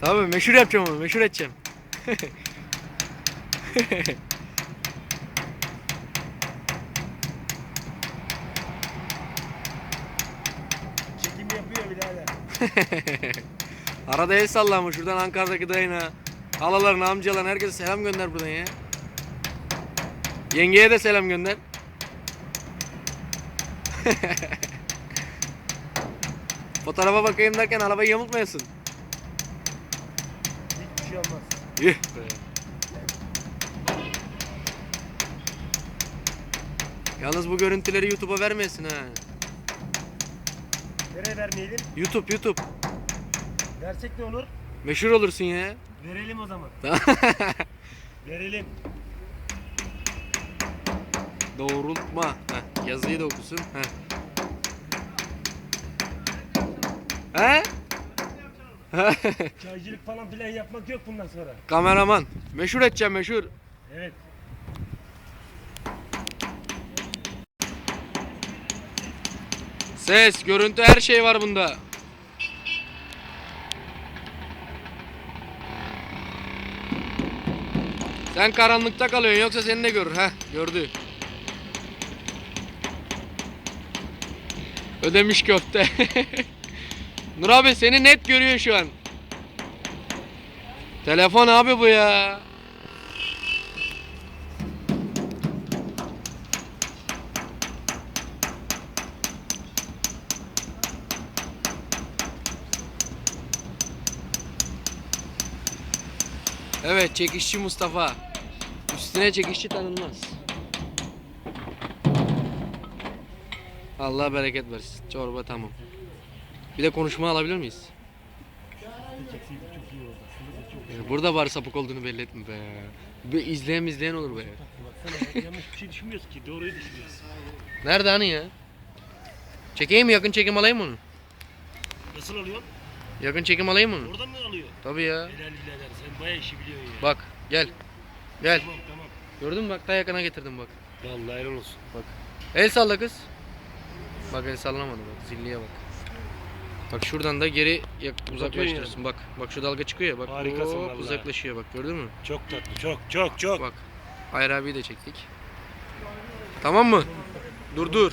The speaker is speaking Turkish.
Tabii meşhur yapacağım onu, meşhur edeceğim. Çekim yapıyor birader. Arada el sallama şuradan Ankara'daki dayına. Halalarına, amcalarına herkese selam gönder buradan ya. Yengeye de selam gönder. Fotoğrafa bakayım derken arabayı yamultmayasın. Hiçbir şey olmaz. Yuh be. Yalnız bu görüntüleri YouTube'a vermeyesin ha. Nereye vermeyelim? YouTube YouTube. Versek ne olur? Meşhur olursun ya. Verelim o zaman. Verelim. Doğrultma. Heh, yazıyı da okusun. Heh. He? Çaycılık falan filan yapmak yok bundan sonra. Kameraman. Meşhur edeceğim meşhur. Evet. Ses, görüntü her şey var bunda. Sen karanlıkta kalıyorsun yoksa seni de görür. Heh gördü. Ödemiş köfte. Nur abi seni net görüyor şu an. Telefon abi bu ya. Evet çekişçi Mustafa. Üstüne çekişçi tanınmaz. Allah bereket versin. Çorba tamam. Bir de konuşma alabilir miyiz? Ee, Burada bari sapık olduğunu belli etme be. Bir izleyen izleyen olur be. Yanlış bir şey düşünmüyoruz ki. Doğruyu düşünüyoruz. Nerede hani ya? Çekeyim mi? Yakın çekim alayım onu. Nasıl oluyor? Yakın çekim alayım onu. Oradan mı alıyor? Tabii ya. Helal birader. Sen bayağı işi biliyorsun ya. Bak gel. Gel. Tamam tamam. Gördün mü bak daha yakına getirdim bak. Vallahi helal olsun. Bak. El salla kız. Bak el sallamadı bak. Zilliye bak. Bak şuradan da geri yak- uzaklaştırırsın. Bak. Bak şu dalga çıkıyor ya. Bak. Harikasın hop, vallahi. uzaklaşıyor bak. Gördün mü? Çok tatlı. Çok çok çok. Bak. Hayır abiyi de çektik. Tamam mı? Dur dur.